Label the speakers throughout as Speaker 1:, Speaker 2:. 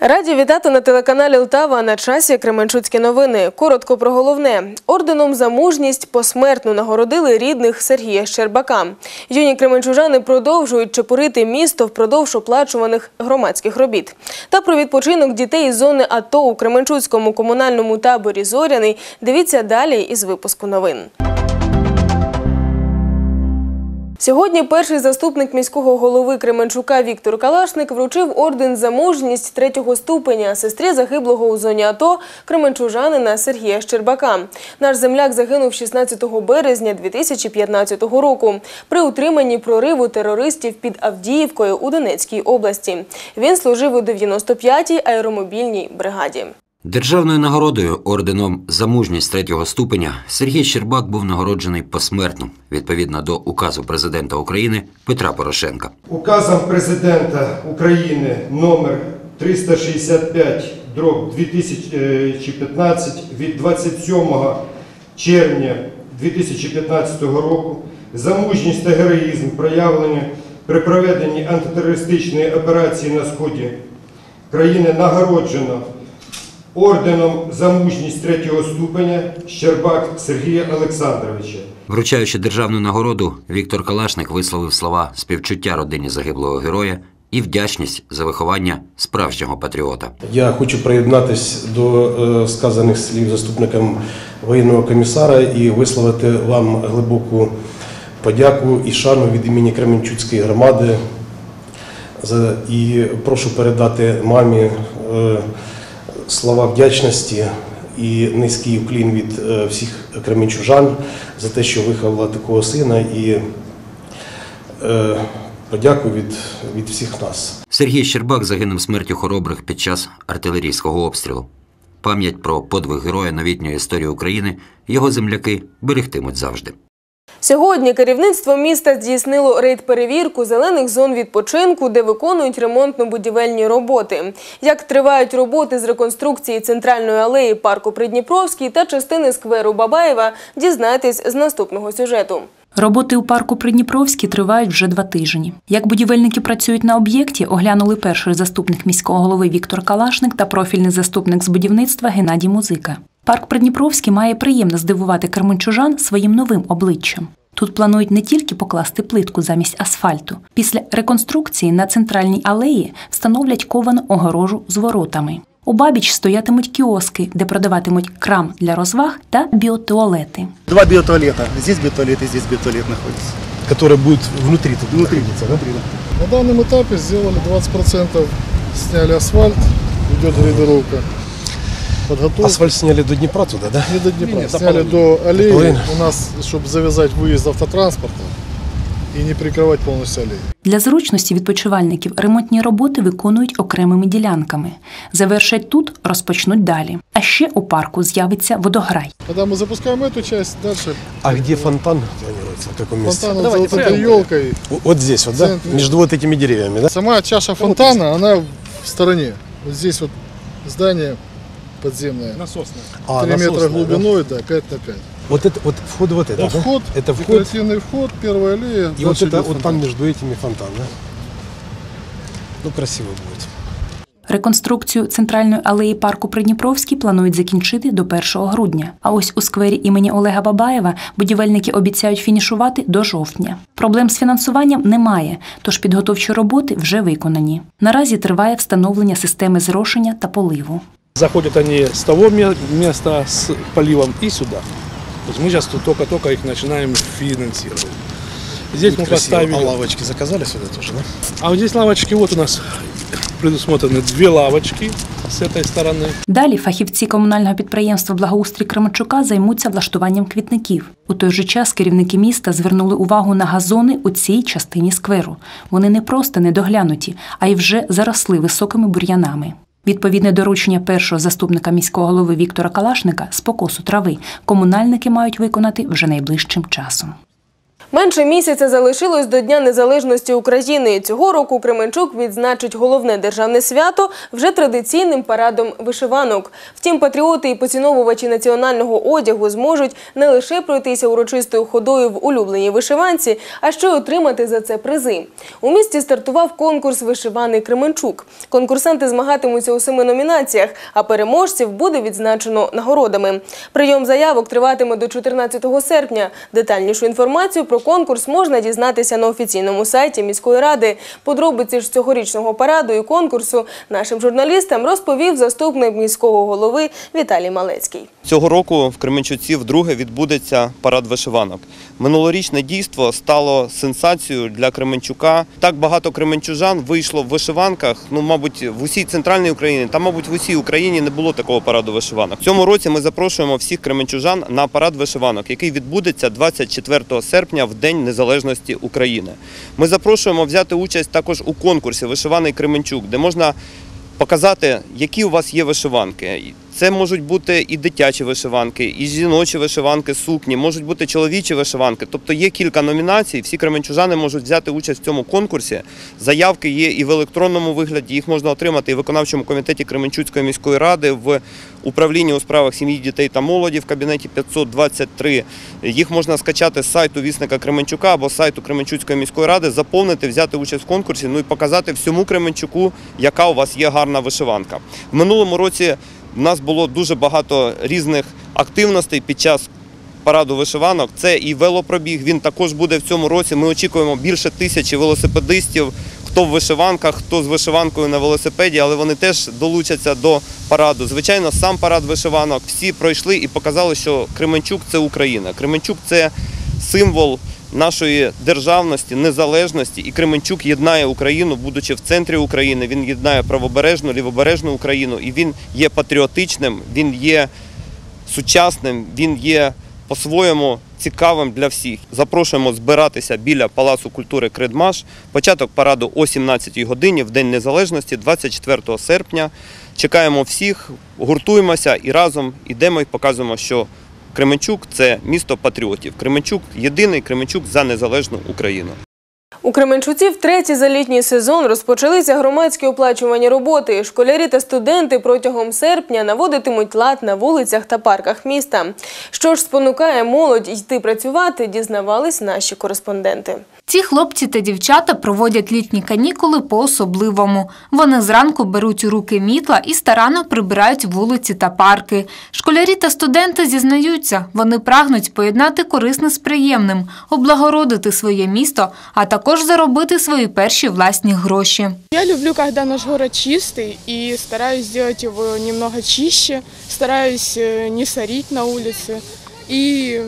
Speaker 1: Раді вітати на телеканалі Лтава на часі Кременчуцькі новини. Коротко про головне. Орденом за мужність посмертно нагородили рідних Сергія Щербака. Юні кременчужани продовжують чепурити місто впродовж оплачуваних громадських робіт. Та про відпочинок дітей із зони АТО у Кременчуцькому комунальному таборі Зоряний дивіться далі із випуску новин. Сьогодні перший заступник міського голови Кременчука Віктор Калашник вручив орден за мужність третього ступеня сестрі загиблого у зоні АТО кременчужанина Сергія Щербака. Наш земляк загинув 16 березня 2015 року при утриманні прориву терористів під Авдіївкою у Донецькій області. Він служив у 95-й аеромобільній бригаді.
Speaker 2: Державною нагородою орденом за мужність третього ступеня Сергій Щербак був нагороджений посмертно відповідно до указу президента України Петра Порошенка.
Speaker 3: Указом президента України номер 365 дроб 2015 від 27 червня 2015 року за мужність та героїзм проявлені при проведенні антитерористичної операції на сході країни нагороджено орденом за мужність третього ступеня Щербак Сергія Олександровича.
Speaker 2: Вручаючи державну нагороду, Віктор Калашник висловив слова співчуття родині загиблого героя і вдячність за виховання справжнього патріота.
Speaker 4: Я хочу приєднатись до е, сказаних слів заступником воєнного комісара і висловити вам глибоку подяку і шану від імені Кременчуцької громади. За- І прошу передати мамі е, слова вдячності і низький уклін від е, всіх кременчужан за те, що виховала такого сина, і е, подяку від, від всіх нас.
Speaker 2: Сергій Щербак загинув смертю хоробрих під час артилерійського обстрілу. Пам'ять про подвиг героя новітньої історії України його земляки берегтимуть завжди.
Speaker 1: Сьогодні керівництво міста здійснило рейд-перевірку зелених зон відпочинку, де виконують ремонтно-будівельні роботи. Як тривають роботи з реконструкції центральної алеї парку Придніпровський та частини скверу Бабаєва, дізнайтесь з наступного сюжету.
Speaker 5: Роботи у парку Придніпровський тривають вже два тижні. Як будівельники працюють на об'єкті, оглянули перший заступник міського голови Віктор Калашник та профільний заступник з будівництва Геннадій Музика. Парк Придніпровський має приємно здивувати керменчужан своїм новим обличчям. Тут планують не тільки покласти плитку замість асфальту. Після реконструкції на центральній алеї встановлять ковану огорожу з воротами. У бабіч стоятимуть кіоски, де продаватимуть крам для розваг та біотуалети.
Speaker 6: Два биотуалета. Здесь биотуалет и здесь биотуалет находится.
Speaker 4: Который будет внутри тут
Speaker 6: Внутри.
Speaker 4: находиться, да?
Speaker 6: Внутри, да.
Speaker 7: На данном этапе сделали 20%, сняли асфальт, идет гравировка Подготовка.
Speaker 4: Асфальт сняли до Днепра туда, да?
Speaker 7: Не до Днепра,
Speaker 6: Не, не, до
Speaker 7: сняли
Speaker 6: половины.
Speaker 7: до аллеи.
Speaker 4: половины.
Speaker 7: У нас, чтобы завязать выезд автотранспорта и не прикрывать полностью аллею.
Speaker 5: Для зручності відпочивальників ремонтні роботи виконують окремими ділянками. Завершать тут, розпочнуть далі. А ще у парку з'явиться водограй.
Speaker 7: Когда мы запускаем эту часть, дальше
Speaker 4: А где фонтан планируется? В каком месте?
Speaker 7: фонтан
Speaker 6: Давайте
Speaker 7: вот за этой
Speaker 6: прямо.
Speaker 7: елкой.
Speaker 4: В- Вот здесь вот, да?
Speaker 7: центре.
Speaker 4: Между вот этими деревьями, да?
Speaker 7: Сама чаша фонтана, она в стороне. Вот здесь вот здание подземное.
Speaker 6: Насосная.
Speaker 4: А,
Speaker 7: 3 метра
Speaker 4: насосная, да?
Speaker 7: глубиной, да, 5 на 5.
Speaker 4: Вот это вот вход вот это,
Speaker 7: Вот
Speaker 4: да?
Speaker 7: вход,
Speaker 4: Это вход.
Speaker 7: декоративный вход, первая аллея.
Speaker 4: И вот
Speaker 7: дальше
Speaker 4: это
Speaker 7: идет
Speaker 4: вот
Speaker 7: фонтан.
Speaker 4: там между этими фонтан, да? Ну, красиво будет.
Speaker 5: Реконструкцію центральної алеї парку Придніпровський планують закінчити до 1 грудня. А ось у сквері імені Олега Бабаєва будівельники обіцяють фінішувати до жовтня. Проблем з фінансуванням немає, тож підготовчі роботи вже виконані. Наразі триває встановлення системи зрошення та поливу.
Speaker 8: Заходят они с того ме- места с поливом и сюда. То есть мы сейчас тут только-только их начинаем финансировать. Здесь мы поставили...
Speaker 4: А лавочки заказали сюда тоже, да?
Speaker 8: А вот здесь лавочки, вот у нас предусмотрены две лавочки с этой стороны.
Speaker 5: Далі фахівці комунального підприємства Благоустрій Кременчука займуться влаштуванням квітників. У той же час керівники міста звернули увагу на газони у цій частині скверу. Вони не просто недоглянуті, а й вже заросли високими бур'янами. Відповідне доручення першого заступника міського голови Віктора Калашника з покосу трави комунальники мають виконати вже найближчим часом.
Speaker 1: Менше місяця залишилось до Дня Незалежності України. Цього року Кременчук відзначить головне державне свято вже традиційним парадом вишиванок. Втім, патріоти і поціновувачі національного одягу зможуть не лише пройтися урочистою ходою в улюбленій вишиванці, а ще й отримати за це призи. У місті стартував конкурс Вишиваний Кременчук. Конкурсанти змагатимуться у семи номінаціях, а переможців буде відзначено нагородами. Прийом заявок триватиме до 14 серпня. Детальнішу інформацію про конкурс можна дізнатися на офіційному сайті міської ради. Подробиці ж цьогорічного параду і конкурсу нашим журналістам розповів заступник міського голови Віталій Малецький.
Speaker 9: Цього року в Кременчуці вдруге відбудеться парад вишиванок. Минулорічне дійство стало сенсацією для Кременчука. Так багато кременчужан вийшло в вишиванках. Ну, мабуть, в усій центральній Україні та, мабуть, в усій Україні не було такого параду вишиванок. В цьому році ми запрошуємо всіх кременчужан на парад вишиванок, який відбудеться 24 серпня в День Незалежності України. Ми запрошуємо взяти участь також у конкурсі Вишиваний Кременчук, де можна показати, які у вас є вишиванки. Це можуть бути і дитячі вишиванки, і жіночі вишиванки, сукні, можуть бути чоловічі вишиванки. Тобто є кілька номінацій. Всі кременчужани можуть взяти участь в цьому конкурсі. Заявки є і в електронному вигляді. Їх можна отримати і в виконавчому комітеті Кременчуцької міської ради, в управлінні у справах сім'ї, дітей та молоді в кабінеті 523. Їх можна скачати з сайту вісника Кременчука або з сайту Кременчуцької міської ради, заповнити, взяти участь в конкурсі, ну і показати всьому Кременчуку, яка у вас є гарна вишиванка. В минулому році у нас було дуже багато різних активностей під час параду вишиванок. Це і велопробіг. Він також буде в цьому році. Ми очікуємо більше тисячі велосипедистів. Хто в вишиванках, хто з вишиванкою на велосипеді, але вони теж долучаться до параду. Звичайно, сам парад вишиванок всі пройшли і показали, що Кременчук це Україна. Кременчук це символ нашої державності, незалежності. І Кременчук єднає Україну, будучи в центрі України. Він єднає правобережну, лівобережну Україну, і він є патріотичним, він є сучасним, він є по-своєму цікавим для всіх. Запрошуємо збиратися біля Палацу культури Кредмаш. Початок параду о 17 годині в День Незалежності, 24 серпня. Чекаємо всіх, гуртуємося і разом йдемо і показуємо, що Кременчук це місто патріотів. Кременчук єдиний Кременчук за незалежну Україну.
Speaker 1: У Кременчуці втретє за літній сезон розпочалися громадські оплачувані роботи. Школярі та студенти протягом серпня наводитимуть лад на вулицях та парках міста. Що ж спонукає молодь йти працювати, дізнавались наші кореспонденти.
Speaker 10: Ці хлопці та дівчата проводять літні канікули по-особливому. Вони зранку беруть у руки мітла і старанно прибирають вулиці та парки. Школярі та студенти зізнаються, вони прагнуть поєднати корисне з приємним, облагородити своє місто, а також заробити свої перші власні гроші.
Speaker 11: Я люблю, когда наш город чистый, и стараюсь сделать его немного чище, стараюсь э, не сорить на улице, и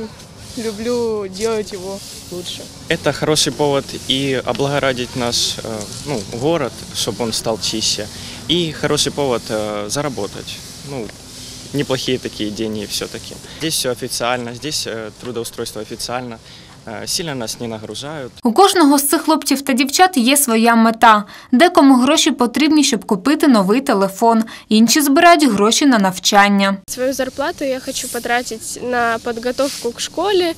Speaker 11: люблю делать его лучше.
Speaker 12: Это хороший повод и облагородить наш э, ну, город, чтобы он стал чище, и хороший повод э, заработать. Ну, неплохие такие деньги все-таки. Здесь все официально, здесь э, трудоустройство официально, э, сильно нас не нагружают.
Speaker 10: У кожного з цих хлопців та дівчат є своя мета. Декому гроші потрібні, щоб купити новий телефон, інші збирають гроші на навчання.
Speaker 11: Свою зарплату я хочу потратить на подготовку к школе,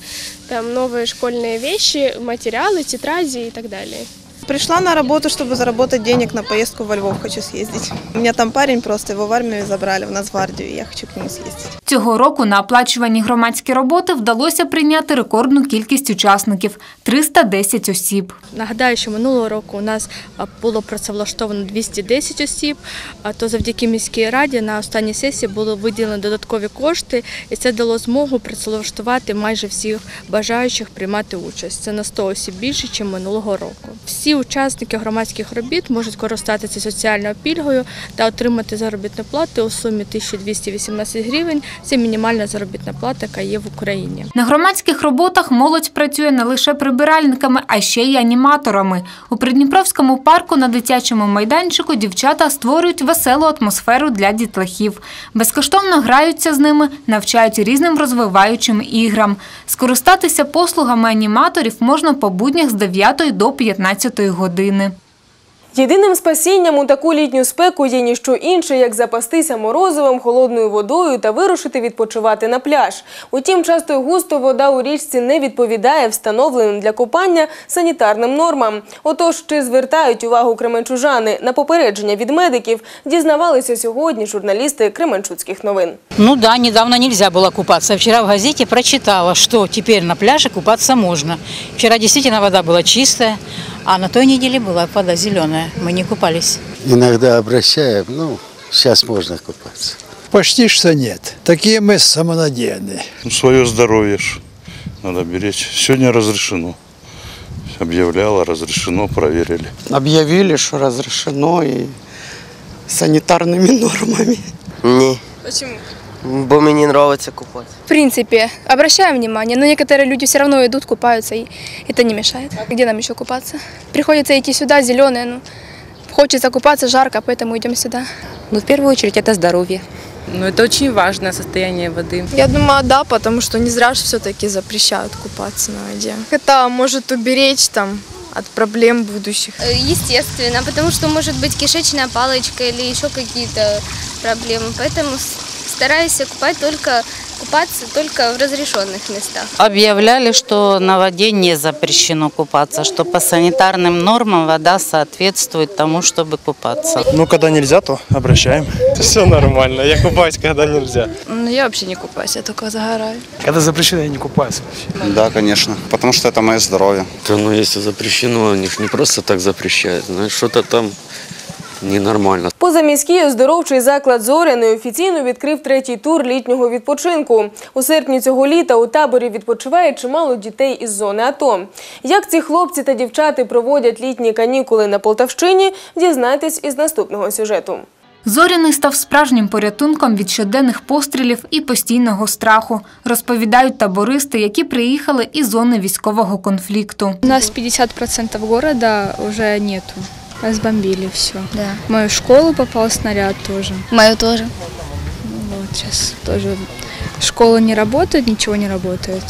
Speaker 11: там новые школьные вещи, материалы, тетради и так далее.
Speaker 13: Пришла на работу, чтобы заработать денег на поездку во Львов. Хочу съездить. У меня там парень просто, его в армию забрали, в Нацгвардию, и я хочу к нему съездить.
Speaker 10: Цього року на оплачувані громадські роботи вдалося прийняти рекордну кількість учасників – 310 осіб.
Speaker 14: Нагадаю, що минулого року у нас а, було працевлаштовано 210 осіб, а то завдяки міській раді на останній сесії було виділено додаткові кошти, і це дало змогу працевлаштувати майже всіх бажаючих приймати участь. Це на 100 осіб більше, ніж минулого року. Всі учасники громадських робіт можуть користатися соціальною пільгою та отримати заробітну плату у сумі 1218 гривень. Це мінімальна заробітна плата, яка є в Україні.
Speaker 10: На громадських роботах молодь працює не лише прибиральниками, а ще й аніматорами. У Придніпровському парку на дитячому майданчику дівчата створюють веселу атмосферу для дітлахів. Безкоштовно граються з ними, навчають різним розвиваючим іграм. Скористатися послугами аніматорів можна по буднях з 9 до 15 години.
Speaker 1: Єдиним спасінням у таку літню спеку є ніщо інше, як запастися морозивом, холодною водою та вирушити відпочивати на пляж. Утім, часто й густо вода у річці не відповідає встановленим для купання санітарним нормам. Отож, чи звертають увагу кременчужани на попередження від медиків, дізнавалися сьогодні журналісти Кременчуцьких новин.
Speaker 15: Ну да, недавно нельзя было купаться. Вчера в газете прочитала, что теперь на пляже купаться можно. Вчера действительно вода была чистая, а на той неделе была вода зеленая. Мы не купались.
Speaker 16: Иногда обращаем, ну, сейчас можно купаться.
Speaker 17: Почти что нет. Такие мы самонадеянные.
Speaker 18: Ну, свое здоровье ж надо беречь. Сегодня разрешено. Объявляло, разрешено, проверили.
Speaker 19: Объявили, что разрешено и санитарными нормами.
Speaker 20: Ні,
Speaker 21: Почему?
Speaker 20: Бо мені подобається купати.
Speaker 22: В принципе, обращаем внимание, но некоторые люди все равно идут, купаются, и это не мешает. Где нам еще купаться? Приходится идти сюда, зеленые, ну, хочется купаться, жарко, поэтому идем сюда.
Speaker 23: Ну, в первую очередь, это здоровье. Ну, это очень важное состояние воды.
Speaker 24: Я думаю, да, потому что не зря же все-таки запрещают купаться на воде. Это может уберечь там от проблем будущих.
Speaker 25: Естественно, потому что может быть кишечная палочка или еще какие-то проблемы. Поэтому стараюсь купать только, купаться только в разрешенных местах.
Speaker 15: Объявляли, что на воде не запрещено купаться, что по санитарным нормам вода соответствует тому, чтобы купаться.
Speaker 3: Ну, когда нельзя, то обращаем. Все нормально. Я купаюсь, когда нельзя.
Speaker 24: Ну, я вообще не купаюсь, я только загораю.
Speaker 3: Когда запрещено, я не купаюсь вообще.
Speaker 26: Да, конечно, потому что это мое здоровье.
Speaker 27: Да, ну если запрещено, они же не просто так запрещают, знаешь, что-то там ненормально.
Speaker 1: Позаміський оздоровчий заклад Зоряний офіційно відкрив третій тур літнього відпочинку. У серпні цього літа у таборі відпочиває чимало дітей із зони АТО. Як ці хлопці та дівчата проводять літні канікули на Полтавщині, дізнайтесь із наступного сюжету.
Speaker 10: Зоряний став справжнім порятунком від щоденних пострілів і постійного страху, розповідають табористи, які приїхали із зони військового конфлікту.
Speaker 28: У нас 50% города уже нету. Разбомбили все. Да. В мою школу попал снаряд тоже.
Speaker 25: Мою тоже.
Speaker 28: Ну Вот сейчас тоже школа не работает, ничего не работает.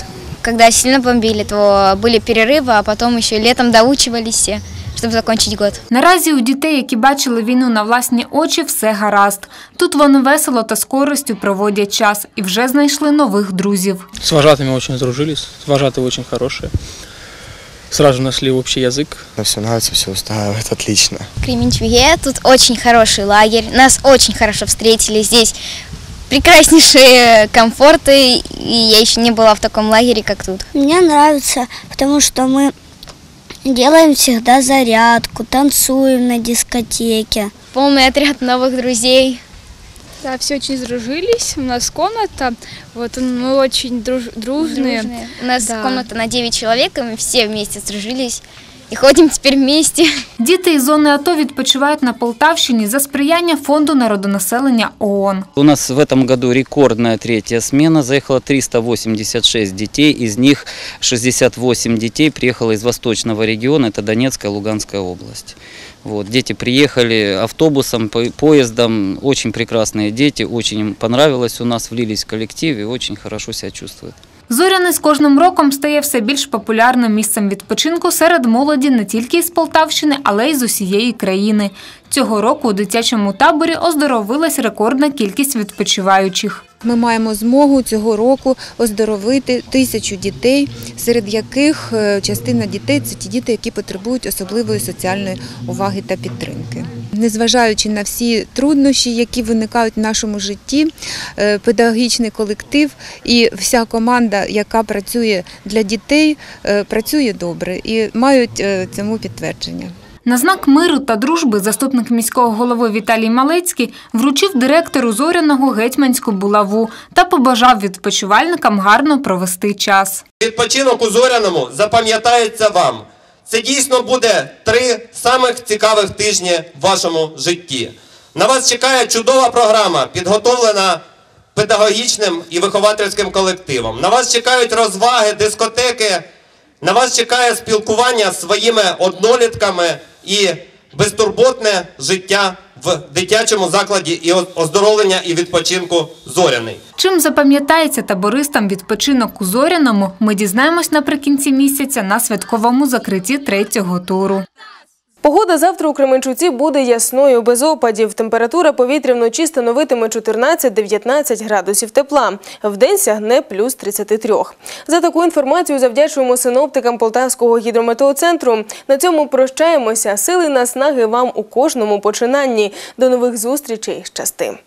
Speaker 25: Когда сильно бомбили, то были перерывы, а потом еще летом доучивались все, чтобы закончить год.
Speaker 10: Наразі у дітей, які бачили війну на власні очі, все гаразд. Тут вони весело та з користю проводять час і вже знайшли нових друзів.
Speaker 29: С вожатыми очень сдружились. Вожатые очень хорошие. Сразу нашли общий язык.
Speaker 3: Все нравится, все устраивает, отлично.
Speaker 25: Кременчуге тут очень хороший лагерь, нас очень хорошо встретили здесь. Прекраснейшие комфорты, и я еще не была в таком лагере, как тут.
Speaker 30: Мне нравится, потому что мы делаем всегда зарядку, танцуем на дискотеке.
Speaker 25: Полный отряд новых друзей.
Speaker 28: Да, все очень сдружились. У нас комната, вот мы очень друж- дружные.
Speaker 25: Дружные. У нас
Speaker 28: Да.
Speaker 25: комната на 9 человек, и мы все вместе сдружились и ходим теперь вместе.
Speaker 10: Діти із зони АТО відпочивають на Полтавщині за сприяння фонду народонаселення ООН.
Speaker 2: У нас в этом году рекордная третья смена. Заехало 386 детей. Из них 68 детей приехало из восточного региона, это Донецкая, Луганская область. Вот, дети приехали автобусом, по- поездом. Очень прекрасные дети, очень им понравилось у нас, влились в коллектив и очень хорошо себя чувствуют.
Speaker 10: Зоряний з кожним роком стає все більш популярним місцем відпочинку серед молоді не тільки із Полтавщини, але й з усієї країни. Цього року у дитячому таборі оздоровилась рекордна кількість відпочиваючих.
Speaker 31: Ми маємо змогу цього року оздоровити тисячу дітей, серед яких е, частина дітей це ті діти, які потребують особливої соціальної уваги та підтримки. Незважаючи на всі труднощі, які виникають в нашому житті, е, педагогічний колектив і вся команда, яка працює для дітей, е, працює добре і мають цьому підтвердження.
Speaker 10: На знак миру та дружби заступник міського голови Віталій Малецький вручив директору Зоряного гетьманську булаву та побажав відпочивальникам гарно провести час.
Speaker 9: Відпочинок у Зоряному запам'ятається вам. Це дійсно буде три самих цікавих тижні в вашому житті. На вас чекає чудова програма, підготовлена педагогічним і виховательським колективом. На вас чекають розваги, дискотеки. На вас чекає спілкування з своїми однолітками і безтурботне життя в дитячому закладі і оздоровлення і відпочинку зоряний.
Speaker 10: Чим запам'ятається табористам відпочинок у Зоряному, ми дізнаємось наприкінці місяця на святковому закритті третього туру.
Speaker 1: Погода завтра у Кременчуці буде ясною без опадів. Температура повітря вночі становитиме 14-19 градусів тепла. Вдень сягне плюс 33. За таку інформацію завдячуємо синоптикам Полтавського гідрометеоцентру. На цьому прощаємося. Сили наснаги вам у кожному починанні. До нових зустрічей. Щасти!